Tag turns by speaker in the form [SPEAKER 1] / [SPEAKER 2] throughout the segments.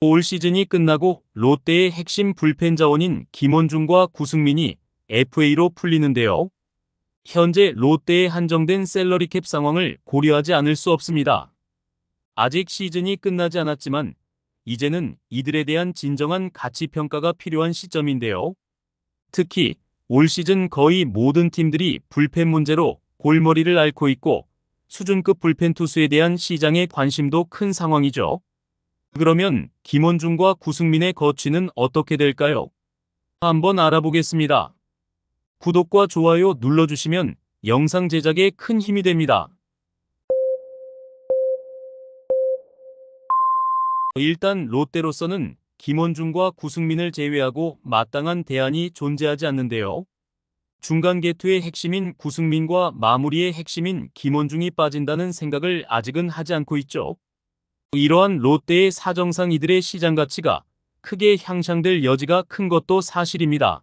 [SPEAKER 1] 올 시즌이 끝나고 롯데의 핵심 불펜 자원인 김원중과 구승민이 FA로 풀리는데요. 현재 롯데의 한정된 셀러리캡 상황을 고려하지 않을 수 없습니다. 아직 시즌이 끝나지 않았지만 이제는 이들에 대한 진정한 가치 평가가 필요한 시점인데요. 특히 올 시즌 거의 모든 팀들이 불펜 문제로 골머리를 앓고 있고 수준급 불펜 투수에 대한 시장의 관심도 큰 상황이죠. 그러면 김원중과 구승민의 거취는 어떻게 될까요? 한번 알아보겠습니다. 구독과 좋아요 눌러주시면 영상 제작에 큰 힘이 됩니다. 일단 롯데로서는 김원중과 구승민을 제외하고 마땅한 대안이 존재하지 않는데요. 중간 개투의 핵심인 구승민과 마무리의 핵심인 김원중이 빠진다는 생각을 아직은 하지 않고 있죠. 이러한 롯데의 사정상 이들의 시장 가치가 크게 향상될 여지가 큰 것도 사실입니다.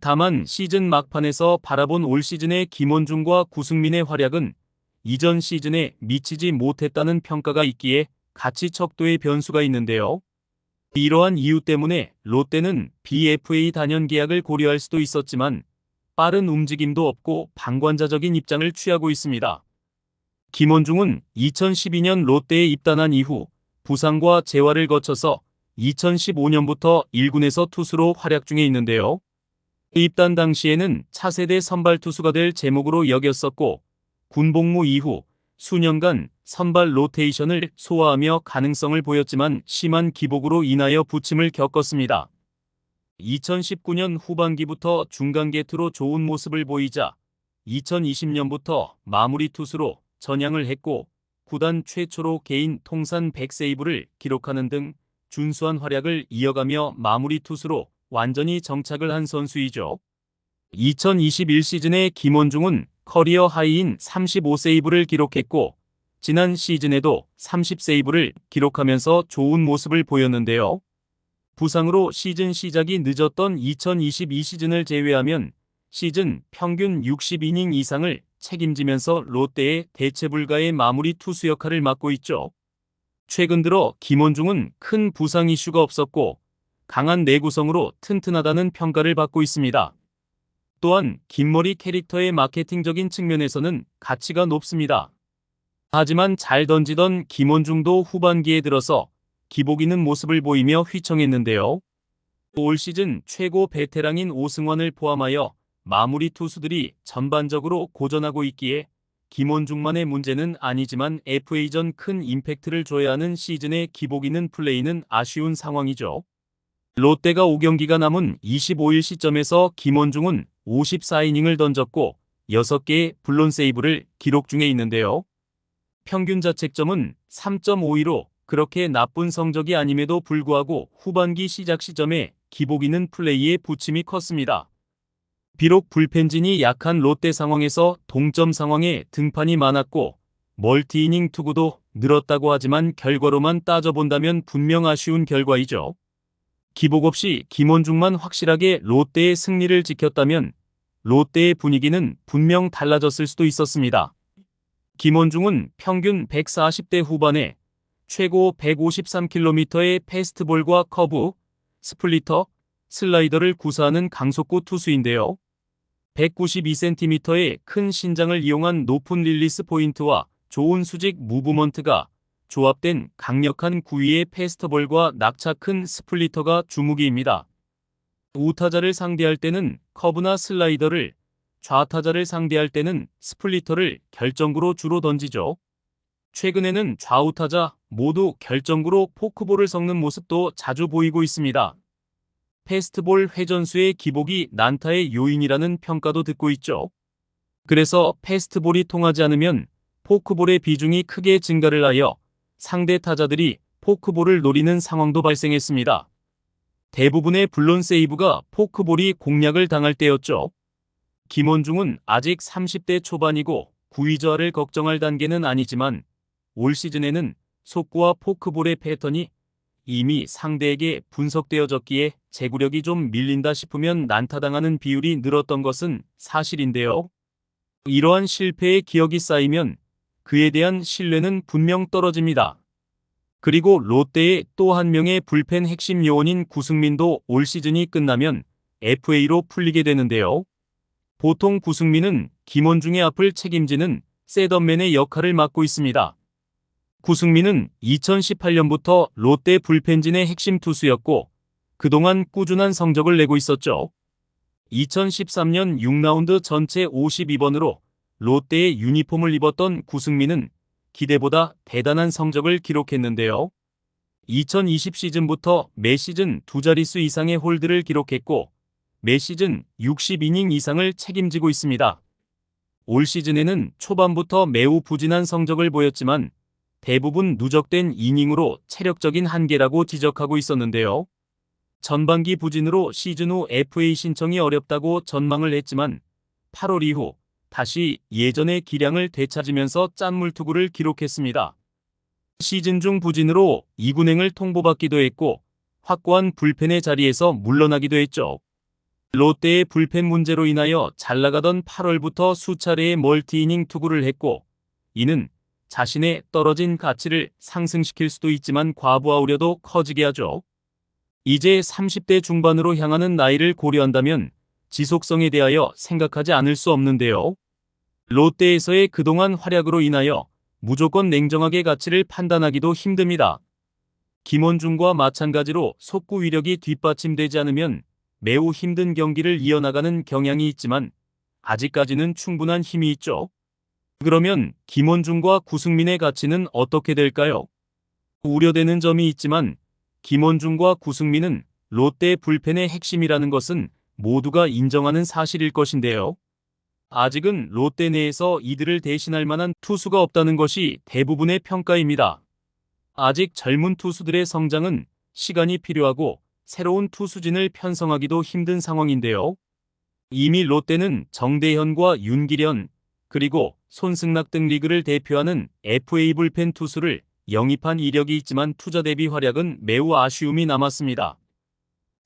[SPEAKER 1] 다만 시즌 막판에서 바라본 올 시즌의 김원중과 구승민의 활약은 이전 시즌에 미치지 못했다는 평가가 있기에 가치 척도의 변수가 있는데요. 이러한 이유 때문에 롯데는 BFA 단연 계약을 고려할 수도 있었지만 빠른 움직임도 없고 방관자적인 입장을 취하고 있습니다. 김원중은 2012년 롯데에 입단한 이후 부상과 재활을 거쳐서 2015년부터 1군에서 투수로 활약 중에 있는데요. 입단 당시에는 차세대 선발 투수가 될 제목으로 여겼었고 군복무 이후 수년간 선발 로테이션을 소화하며 가능성을 보였지만 심한 기복으로 인하여 부침을 겪었습니다. 2019년 후반기부터 중간 게투로 좋은 모습을 보이자 2020년부터 마무리 투수로 전향을 했고 구단 최초로 개인 통산 100세이브를 기록하는 등 준수한 활약을 이어가며 마무리 투수로 완전히 정착을 한 선수이죠. 2021 시즌에 김원중은 커리어 하이인 35세이브를 기록했고 지난 시즌에도 30세이브를 기록하면서 좋은 모습을 보였는데요. 부상으로 시즌 시작이 늦었던 2022 시즌을 제외하면 시즌 평균 60이닝 이상을 책임지면서 롯데의 대체 불가의 마무리 투수 역할을 맡고 있죠. 최근 들어 김원중은 큰 부상 이슈가 없었고 강한 내구성으로 튼튼하다는 평가를 받고 있습니다. 또한 긴머리 캐릭터의 마케팅적인 측면에서는 가치가 높습니다. 하지만 잘 던지던 김원중도 후반기에 들어서 기복 있는 모습을 보이며 휘청했는데요. 올 시즌 최고 베테랑인 오승환을 포함하여 마무리 투수들이 전반적으로 고전하고 있기에 김원중만의 문제는 아니지만 FA전 큰 임팩트를 줘야 하는 시즌의 기복 있는 플레이는 아쉬운 상황이죠. 롯데가 5경기가 남은 25일 시점에서 김원중은 54이닝을 던졌고 6개의 블론 세이브를 기록 중에 있는데요. 평균 자책점은 3.52로 그렇게 나쁜 성적이 아님에도 불구하고 후반기 시작 시점에 기복 있는 플레이에 부침이 컸습니다. 비록 불펜진이 약한 롯데 상황에서 동점 상황에 등판이 많았고 멀티이닝 투구도 늘었다고 하지만 결과로만 따져본다면 분명 아쉬운 결과이죠. 기복 없이 김원중만 확실하게 롯데의 승리를 지켰다면 롯데의 분위기는 분명 달라졌을 수도 있었습니다. 김원중은 평균 140대 후반에 최고 153km의 패스트볼과 커브, 스플리터, 슬라이더를 구사하는 강속구 투수인데요. 192cm의 큰 신장을 이용한 높은 릴리스 포인트와 좋은 수직 무브먼트가 조합된 강력한 구위의 패스트볼과 낙차 큰 스플리터가 주무기입니다. 우타자를 상대할 때는 커브나 슬라이더를, 좌타자를 상대할 때는 스플리터를 결정구로 주로 던지죠. 최근에는 좌우타자 모두 결정구로 포크볼을 섞는 모습도 자주 보이고 있습니다. 패스트볼 회전수의 기복이 난타의 요인이라는 평가도 듣고 있죠. 그래서 패스트볼이 통하지 않으면 포크볼의 비중이 크게 증가를 하여 상대 타자들이 포크볼을 노리는 상황도 발생했습니다. 대부분의 블론 세이브가 포크볼이 공략을 당할 때였죠. 김원중은 아직 30대 초반이고 구위저하를 걱정할 단계는 아니지만 올 시즌에는 속구와 포크볼의 패턴이 이미 상대에게 분석되어졌기에 제구력이 좀 밀린다 싶으면 난타당하는 비율이 늘었던 것은 사실인데요. 이러한 실패의 기억이 쌓이면 그에 대한 신뢰는 분명 떨어집니다. 그리고 롯데의 또 한 명의 불펜 핵심 요원인 구승민도 올 시즌이 끝나면 FA로 풀리게 되는데요. 보통 구승민은 김원중의 앞을 책임지는 셋업맨의 역할을 맡고 있습니다. 구승민은 2018년부터 롯데 불펜진의 핵심 투수였고 그동안 꾸준한 성적을 내고 있었죠. 2013년 6라운드 전체 52번으로 롯데의 유니폼을 입었던 구승민은 기대보다 대단한 성적을 기록했는데요. 2020 시즌부터 매 시즌 두 자릿수 이상의 홀드를 기록했고 매 시즌 60이닝 이상을 책임지고 있습니다. 올 시즌에는 초반부터 매우 부진한 성적을 보였지만 대부분 누적된 이닝으로 체력적인 한계라고 지적하고 있었는데요. 전반기 부진으로 시즌 후 FA 신청이 어렵다고 전망을 했지만 8월 이후 다시 예전의 기량을 되찾으면서 짠물 투구를 기록했습니다. 시즌 중 부진으로 2군행을 통보받기도 했고 확고한 불펜의 자리에서 물러나기도 했죠. 롯데의 불펜 문제로 인하여 잘 나가던 8월부터 수차례의 멀티이닝 투구를 했고 이는 자신의 떨어진 가치를 상승시킬 수도 있지만 과부하 우려도 커지게 하죠. 이제 30대 중반으로 향하는 나이를 고려한다면 지속성에 대하여 생각하지 않을 수 없는데요. 롯데에서의 그동안 활약으로 인하여 무조건 냉정하게 가치를 판단하기도 힘듭니다. 김원중과 마찬가지로 속구 위력이 뒷받침되지 않으면 매우 힘든 경기를 이어나가는 경향이 있지만 아직까지는 충분한 힘이 있죠. 그러면 김원중과 구승민의 가치는 어떻게 될까요? 우려되는 점이 있지만 김원중과 구승민은 롯데 불펜의 핵심이라는 것은 모두가 인정하는 사실일 것인데요. 아직은 롯데 내에서 이들을 대신할 만한 투수가 없다는 것이 대부분의 평가입니다. 아직 젊은 투수들의 성장은 시간이 필요하고 새로운 투수진을 편성하기도 힘든 상황인데요. 이미 롯데는 정대현과 윤기련 그리고 손승락 등 리그를 대표하는 FA 불펜 투수를 영입한 이력이 있지만 투자 대비 활약은 매우 아쉬움이 남았습니다.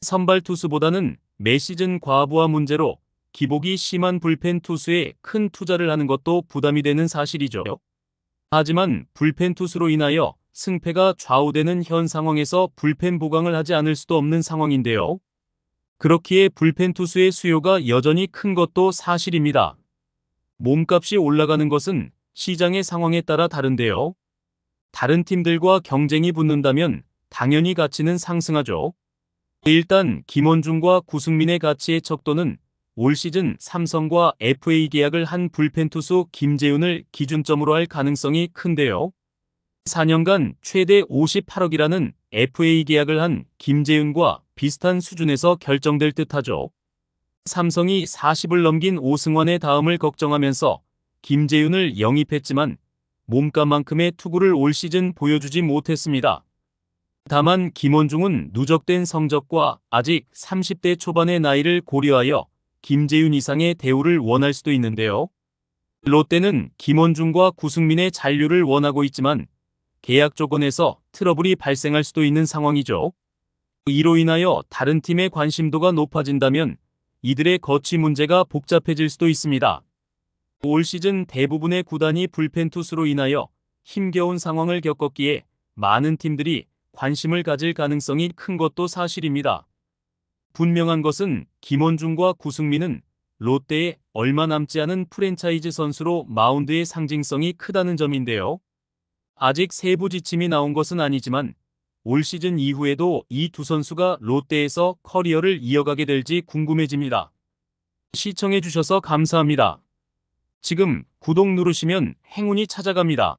[SPEAKER 1] 선발 투수보다는 매 시즌 과부하 문제로 기복이 심한 불펜 투수에 큰 투자를 하는 것도 부담이 되는 사실이죠. 하지만 불펜 투수로 인하여 승패가 좌우되는 현 상황에서 불펜 보강을 하지 않을 수도 없는 상황인데요. 그렇기에 불펜 투수의 수요가 여전히 큰 것도 사실입니다. 몸값이 올라가는 것은 시장의 상황에 따라 다른데요. 다른 팀들과 경쟁이 붙는다면 당연히 가치는 상승하죠. 일단 김원중과 구승민의 가치의 척도는 올 시즌 삼성과 FA 계약을 한 불펜 투수 김재훈을 기준점으로 할 가능성이 큰데요. 4년간 최대 58억이라는 FA 계약을 한 김재윤과 비슷한 수준에서 결정될 듯하죠. 삼성이 40을 넘긴 오승환의 다음을 걱정하면서 김재윤을 영입했지만 몸값만큼의 투구를 올 시즌 보여주지 못했습니다. 다만 김원중은 누적된 성적과 아직 30대 초반의 나이를 고려하여 김재윤 이상의 대우를 원할 수도 있는데요. 롯데는 김원중과 구승민의 잔류를 원하고 있지만 계약 조건에서 트러블이 발생할 수도 있는 상황이죠. 이로 인하여 다른 팀의 관심도가 높아진다면 이들의 거치 문제가 복잡해질 수도 있습니다. 올 시즌 대부분의 구단이 불펜 투수로 인하여 힘겨운 상황을 겪었기에 많은 팀들이 관심을 가질 가능성이 큰 것도 사실입니다. 분명한 것은 김원중과 구승민은 롯데에 얼마 남지 않은 프랜차이즈 선수로 마운드의 상징성이 크다는 점인데요. 아직 세부 지침이 나온 것은 아니지만 올 시즌 이후에도 이 두 선수가 롯데에서 커리어를 이어가게 될지 궁금해집니다. 시청해주셔서 감사합니다. 지금 구독 누르시면 행운이 찾아갑니다.